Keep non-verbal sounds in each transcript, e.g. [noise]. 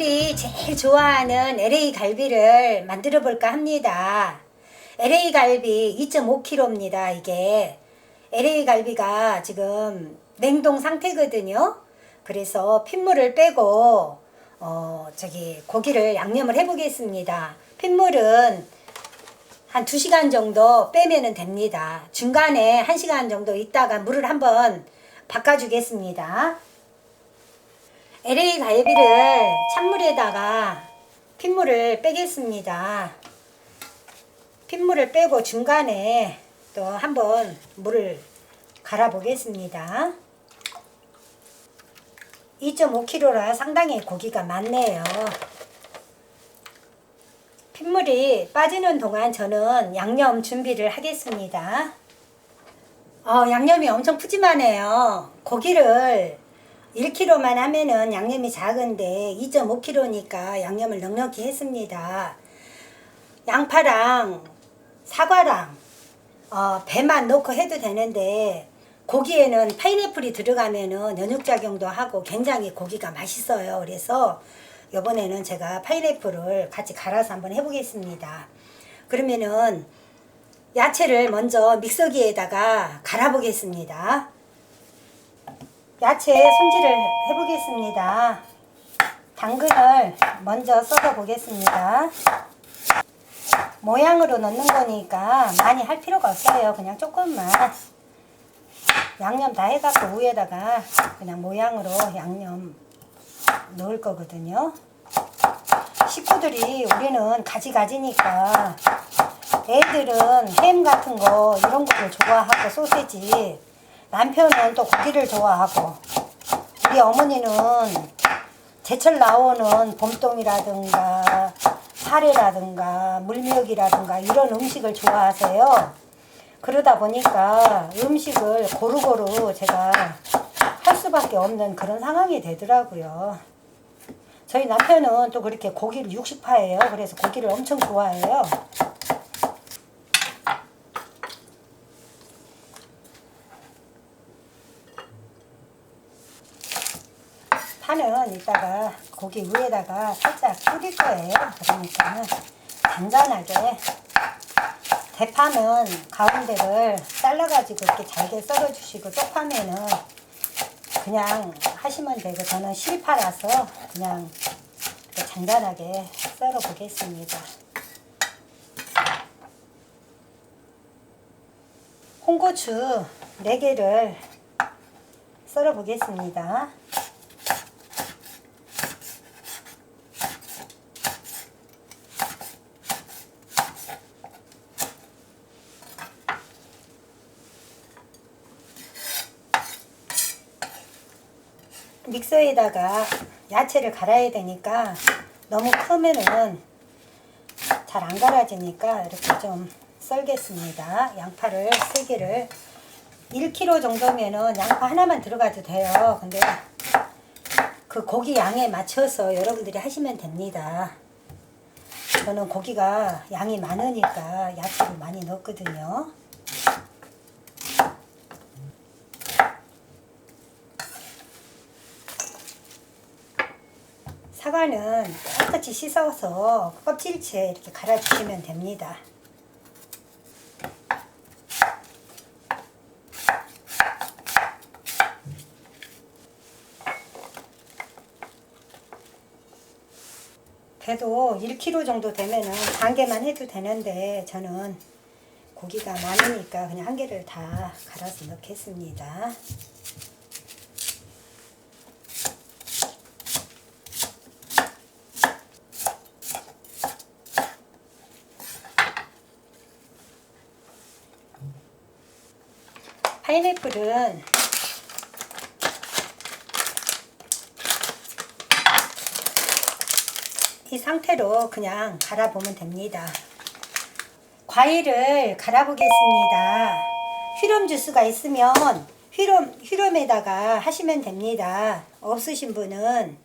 여러분들이 제일 좋아하는 LA 갈비를 만들어 볼까 합니다. LA 갈비 2.5kg입니다. 이게 LA 갈비가 지금 냉동 상태거든요. 그래서 핏물을 빼고 어 저기 고기를 양념을 해 보겠습니다. 핏물은 한 2시간 정도 빼면은 됩니다. 중간에 1시간 정도 있다가 물을 한번 바꿔 주겠습니다. LA 갈비를 찬물에다가 핏물을 빼겠습니다. 핏물을 빼고 중간에 또 한번 물을 갈아 보겠습니다. 2.5kg라 상당히 고기가 많네요. 핏물이 빠지는 동안 저는 양념 준비를 하겠습니다. 어, 양념이 엄청 푸짐하네요. 고기를 1kg만 하면은 양념이 작은데 2.5kg니까 양념을 넉넉히 했습니다. 양파랑 사과랑 어, 배만 넣고 해도 되는데 고기에는 파인애플이 들어가면은 연육작용도 하고 굉장히 고기가 맛있어요. 그래서 이번에는 제가 파인애플을 같이 갈아서 한번 해보겠습니다. 그러면은 야채를 먼저 믹서기에다가 갈아보겠습니다. 야채 손질을 해보겠습니다. 당근을 먼저 썰어 보겠습니다. 모양으로 넣는 거니까 많이 할 필요가 없어요. 그냥 조금만 양념 다 해갖고 위에다가 그냥 모양으로 양념 넣을 거거든요. 식구들이 우리는 가지가지니까 애들은 햄 같은 거 이런 거를 좋아하고 소세지 남편은 또 고기를 좋아하고 우리 어머니는 제철 나오는 봄동이라든가 사례라든가 물미역이라든가 이런 음식을 좋아하세요. 그러다 보니까 음식을 고루고루 제가 할 수밖에 없는 그런 상황이 되더라고요. 저희 남편은 또 그렇게 고기를 육식파예요. 그래서 고기를 엄청 좋아해요. 파는 이따가 고기 위에다가 살짝 뿌릴 거예요. 그러니까는 간단하게 대파는 가운데를 잘라가지고 이렇게 잘게 썰어주시고 쪽파면은 그냥 하시면 되고 저는 실파라서 그냥 잔잔하게 썰어 보겠습니다. 홍고추 4개를 썰어 보겠습니다. 믹서에다가 야채를 갈아야 되니까 너무 크면은 잘 안 갈아지니까 이렇게 좀 썰겠습니다. 양파를 3개를 1kg 정도면은 양파 하나만 들어가도 돼요. 근데 그 고기 양에 맞춰서 여러분들이 하시면 됩니다. 저는 고기가 양이 많으니까 야채를 많이 넣거든요. 사과는 깨끗이 씻어서 껍질째 이렇게 갈아주시면 됩니다. 배도 1kg 정도 되면은 반 개만 해도 되는데 저는 고기가 많으니까 그냥 한 개를 다 갈아서 넣겠습니다. 파인애플은 이 상태로 그냥 갈아보면 됩니다. 과일을 갈아보겠습니다. 휘름 주스가 있으면 휘름, 휘름에다가 하시면 됩니다. 없으신 분은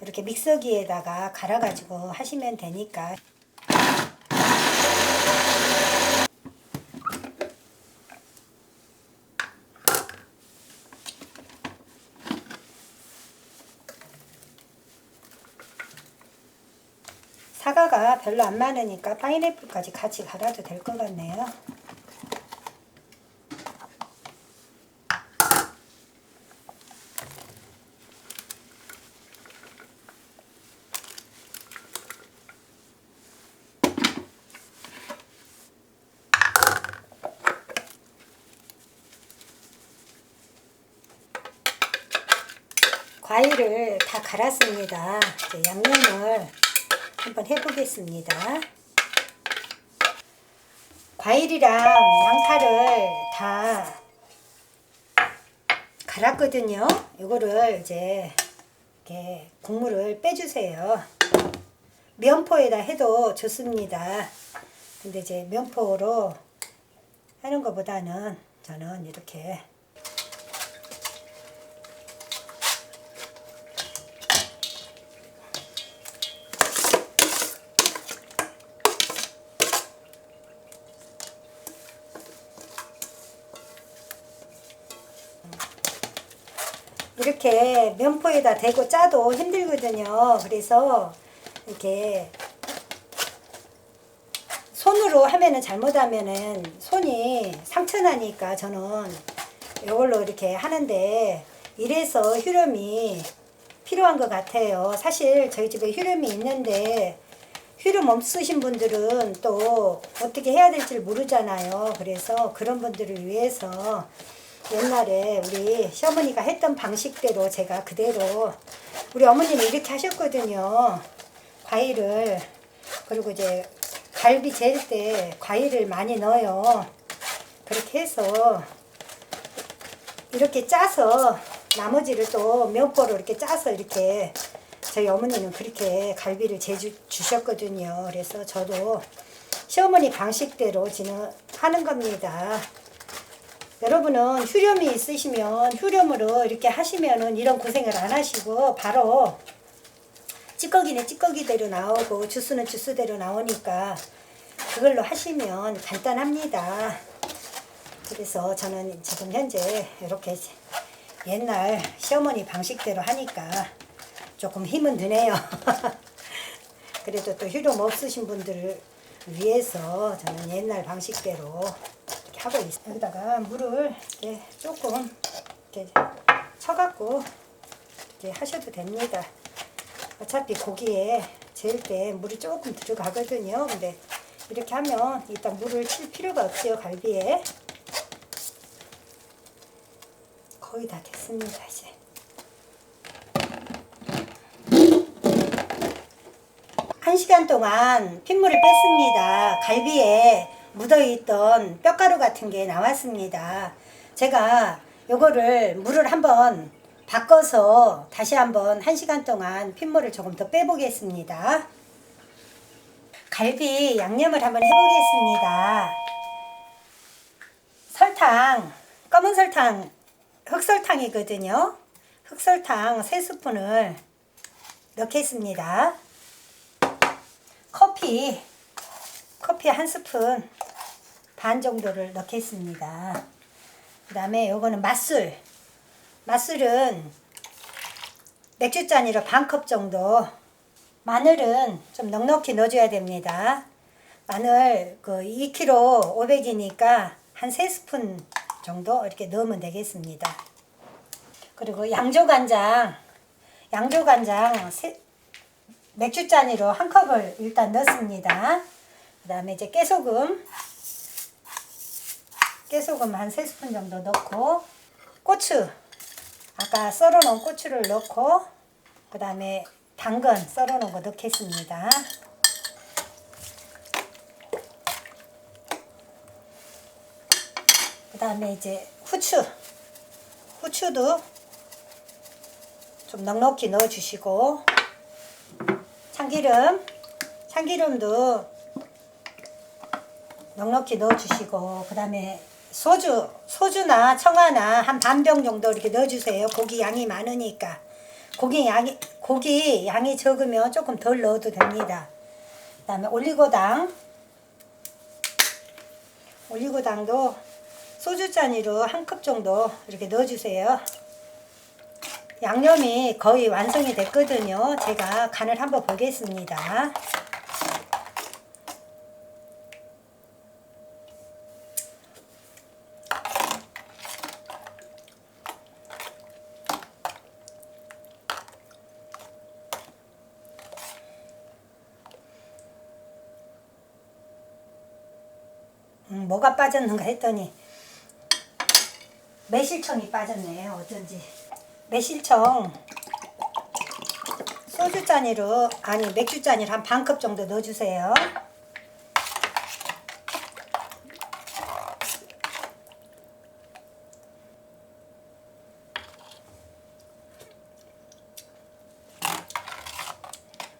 이렇게 믹서기에다가 갈아가지고 하시면 되니까 사과가 별로 안 많으니까 파인애플까지 같이 갈아도 될 것 같네요. 과일을 다 갈았습니다. 양념을 한번 해보겠습니다. 과일이랑 양파를 다 갈았거든요. 이거를 이제 이렇게 국물을 빼주세요. 면포에다 해도 좋습니다. 근데 이제 면포로 하는 것보다는 저는 이렇게 이렇게 면포에다 대고 짜도 힘들거든요. 그래서 이렇게 손으로 하면은 잘못하면은 손이 상처나니까 저는 이걸로 이렇게 하는데 이래서 휴렴이 필요한 것 같아요. 사실 저희 집에 휴렴이 있는데 휴렴 없으신 분들은 또 어떻게 해야 될지 모르잖아요. 그래서 그런 분들을 위해서 옛날에 우리 시어머니가 했던 방식대로 제가 그대로 우리 어머님이 이렇게 하셨거든요. 과일을 그리고 이제 갈비 재때 과일을 많이 넣어요. 그렇게 해서 이렇게 짜서 나머지를 또 면포로 이렇게 짜서 이렇게 저희 어머니는 그렇게 갈비를 재 주셨거든요. 그래서 저도 시어머니 방식대로 지는 하는 겁니다. 여러분은 휴렴이 있으시면 휴렴으로 이렇게 하시면은 이런 고생을 안 하시고 바로 찌꺼기는 찌꺼기대로 나오고 주스는 주스대로 나오니까 그걸로 하시면 간단합니다. 그래서 저는 지금 현재 이렇게 옛날 시어머니 방식대로 하니까 조금 힘은 드네요. [laughs] 그래도 또 휴렴 없으신 분들을 위해서 저는 옛날 방식대로 하고. 여기다가 물을 이렇게 조금 이렇게 쳐갖고 이렇게 하셔도 됩니다. 어차피 고기에 재울 때 물이 조금 들어가거든요. 근데 이렇게 하면 일단 물을 칠 필요가 없어요. 갈비에. 거의 다 됐습니다. 이제. 한 시간 동안 핏물을 뺐습니다. 갈비에 묻어있던 뼈가루 같은 게 나왔습니다. 제가 요거를 물을 한번 바꿔서 다시 한번 한 시간 동안 핏물을 조금 더 빼보겠습니다. 갈비 양념을 한번 해보겠습니다. 설탕, 검은 설탕, 흑설탕이거든요. 흑설탕 3스푼을 넣겠습니다. 커피, 커피 한 스푼 반 정도를 넣겠습니다. 그 다음에 요거는 맛술. 맛술은 맥주잔으로 반 컵 정도. 마늘은 좀 넉넉히 넣어줘야 됩니다. 마늘 그 2kg 500이니까 한 3스푼 정도 이렇게 넣으면 되겠습니다. 그리고 양조간장, 양조간장 세, 맥주잔으로 한 컵을 일단 넣습니다. 그 다음에 이제 깨소금, 깨소금 한 3스푼 정도 넣고, 고추, 아까 썰어 놓은 고추를 넣고, 그 다음에 당근 썰어 놓은 거 넣겠습니다. 그 다음에 이제 후추, 후추도 좀 넉넉히 넣어 주시고, 참기름, 참기름도 넉넉히 넣어 주시고, 그 다음에 소주, 소주나 청아나 한 반 병 정도 이렇게 넣어 주세요. 고기 양이 많으니까. 고기 양이, 고기 양이 적으면 조금 덜 넣어도 됩니다. 그 다음에 올리고당. 올리고당도 소주잔으로 한 컵 정도 이렇게 넣어주세요. 양념이 거의 완성이 됐거든요. 제가 간을 한번 보겠습니다. 음, 뭐가 빠졌는가 했더니 매실청이 빠졌네 어쩐지 매실청 소주 잔으로 아니 맥주 잔으로 한 반 컵 정도 넣어주세요.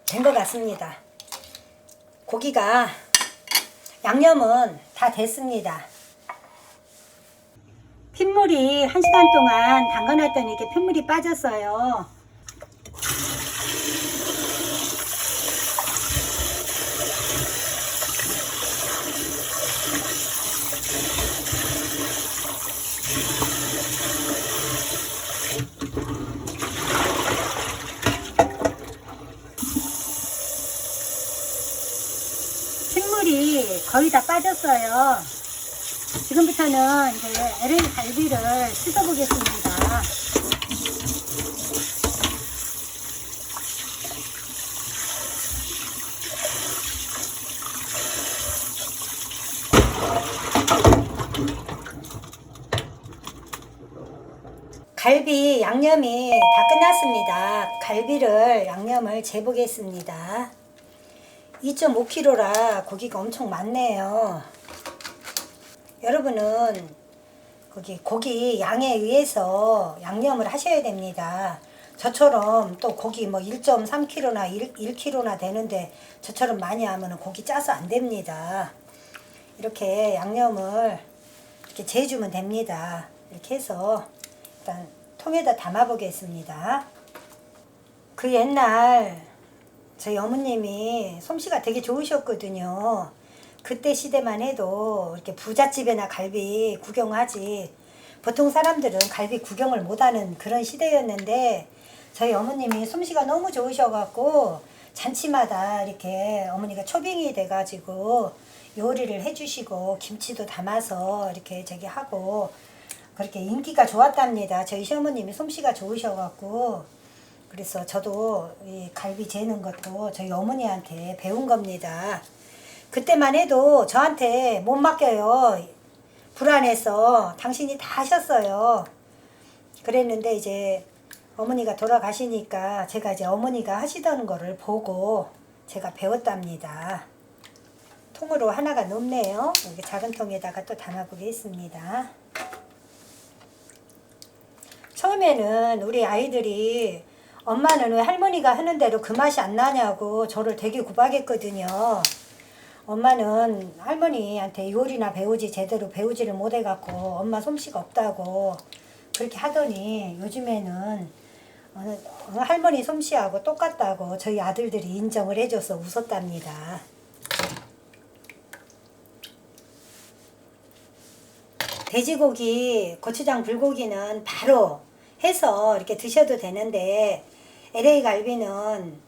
된 것 같습니다. 고기가 양념은 다 됐습니다. 핏물이 한 시간 동안 담가놨더니 이렇게 핏물이 빠졌어요. 핏물이 빠졌어요. 지금부터는 이제 LA 갈비를 씻어보겠습니다. 갈비 양념이 다 끝났습니다. 갈비를 양념을 재보겠습니다. 2.5kg라 고기가 엄청 많네요. 여러분은 거기 고기 양에 의해서 양념을 하셔야 됩니다. 저처럼 또 고기 뭐 1.3kg나 1, 1kg나 되는데 저처럼 많이 하면 고기 짜서 안 됩니다. 이렇게 양념을 이렇게 재주면 됩니다. 이렇게 해서 일단 통에다 담아 보겠습니다. 그 옛날 저희 어머님이 솜씨가 되게 좋으셨거든요. 그때 시대만 해도 이렇게 부잣집에나 갈비 구경하지 보통 사람들은 갈비 구경을 못하는 그런 시대였는데 저희 어머님이 솜씨가 너무 좋으셔갖고 잔치마다 이렇게 어머니가 초빙이 돼가지고 요리를 해주시고 김치도 담아서 이렇게 저기 하고 그렇게 인기가 좋았답니다. 저희 시어머님이 솜씨가 좋으셔갖고 그래서 저도 이 갈비 재는 것도 저희 어머니한테 배운 겁니다. 그때만 해도 저한테 못 맡겨요. 불안해서 당신이 다 하셨어요. 그랬는데 이제 어머니가 돌아가시니까 제가 이제 어머니가 하시던 거를 보고 제가 배웠답니다. 통으로 하나가 넘네요. 여기 작은 통에다가 또 담아보겠습니다. 처음에는 우리 아이들이 엄마는 왜 할머니가 하는 대로 그 맛이 안 나냐고 저를 되게 구박했거든요. 엄마는 할머니한테 요리나 배우지 제대로 배우지를 못해갖고 엄마 솜씨가 없다고 그렇게 하더니 요즘에는 어, 어, 할머니 솜씨하고 똑같다고 저희 아들들이 인정을 해줘서 웃었답니다. 돼지고기, 고추장 불고기는 바로 해서 이렇게 드셔도 되는데 LA 갈비는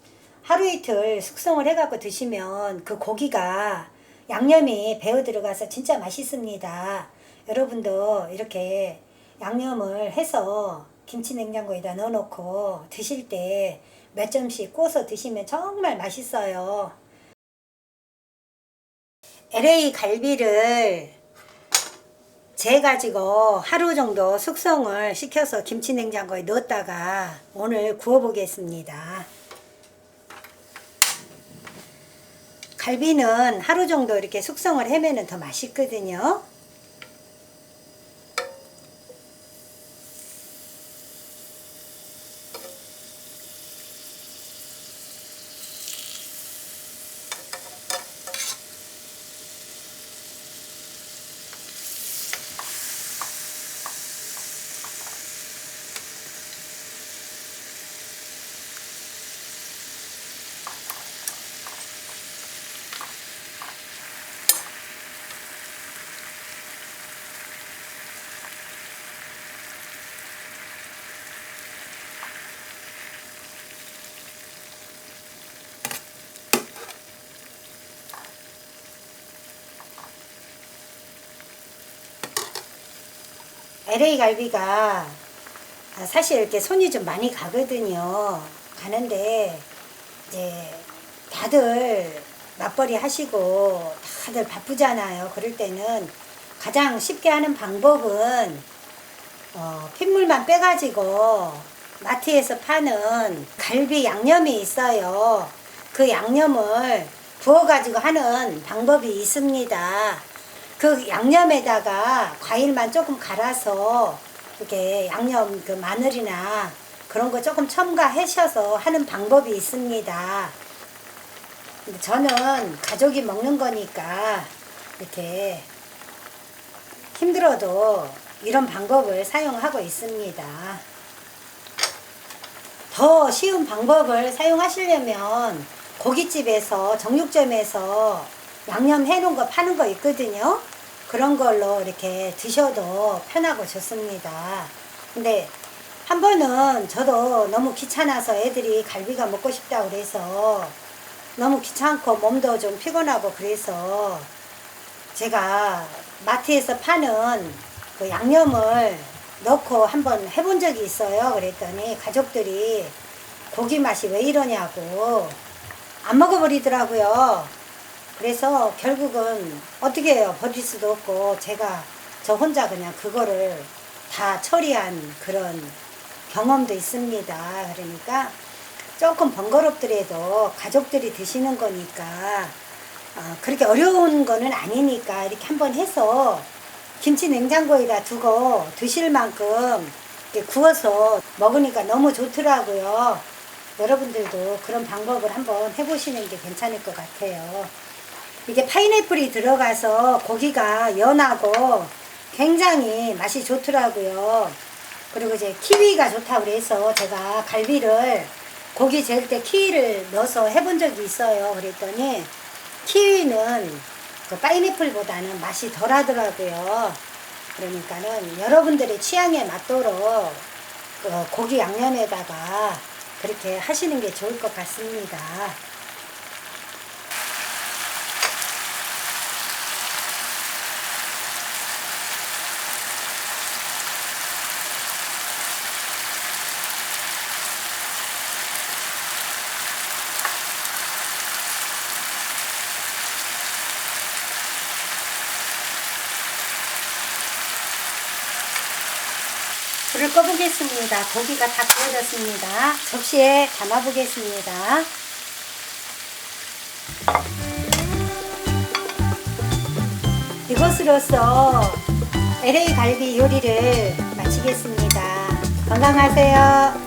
하루 이틀 숙성을 해갖고 드시면 그 고기가 양념이 배어 들어가서 진짜 맛있습니다. 여러분도 이렇게 양념을 해서 김치 냉장고에다 넣어놓고 드실 때 몇 점씩 구워서 드시면 정말 맛있어요. LA 갈비를 재가지고 하루 정도 숙성을 시켜서 김치 냉장고에 넣었다가 오늘 구워 보겠습니다. 갈비는 하루 정도 이렇게 숙성을 하면 더 맛있거든요. LA 갈비가 사실 이렇게 손이 좀 많이 가거든요. 가는데 이제 다들 맞벌이 하시고 다들 바쁘잖아요. 그럴 때는 가장 쉽게 하는 방법은 어, 핏물만 빼가지고 마트에서 파는 갈비 양념이 있어요. 그 양념을 부어가지고 하는 방법이 있습니다. 그 양념에다가 과일만 조금 갈아서 이렇게 양념 그 마늘이나 그런 거 조금 첨가하셔서 하는 방법이 있습니다. 저는 가족이 먹는 거니까 이렇게 힘들어도 이런 방법을 사용하고 있습니다. 더 쉬운 방법을 사용하시려면 고깃집에서 정육점에서 양념 해놓은 거 파는 거 있거든요. 그런 걸로 이렇게 드셔도 편하고 좋습니다. 근데 한 번은 저도 너무 귀찮아서 애들이 갈비가 먹고 싶다고 그래서 너무 귀찮고 몸도 좀 피곤하고 그래서 제가 마트에서 파는 그 양념을 넣고 한번 해본 적이 있어요. 그랬더니 가족들이 고기 맛이 왜 이러냐고 안 먹어버리더라고요. 그래서 결국은 어떻게 해요? 버릴 수도 없고 제가 저 혼자 그냥 그거를 다 처리한 그런 경험도 있습니다. 그러니까 조금 번거롭더라도 가족들이 드시는 거니까 어, 그렇게 어려운 거는 아니니까 이렇게 한번 해서 김치 냉장고에다 두고 드실 만큼 구워서 먹으니까 너무 좋더라고요. 여러분들도 그런 방법을 한번 해보시는 게 괜찮을 것 같아요. 이게 파인애플이 들어가서 고기가 연하고 굉장히 맛이 좋더라고요. 그리고 이제 키위가 좋다고 그래서 제가 갈비를 고기 재울 때 키위를 넣어서 해본 적이 있어요. 그랬더니 키위는 그 파인애플보다는 맛이 덜 하더라고요. 그러니까는 여러분들의 취향에 맞도록 그 고기 양념에다가 그렇게 하시는 게 좋을 것 같습니다. 불을 꺼보겠습니다. 고기가 다 구워졌습니다. 접시에 담아보겠습니다. 이것으로써 LA 갈비 요리를 마치겠습니다. 건강하세요.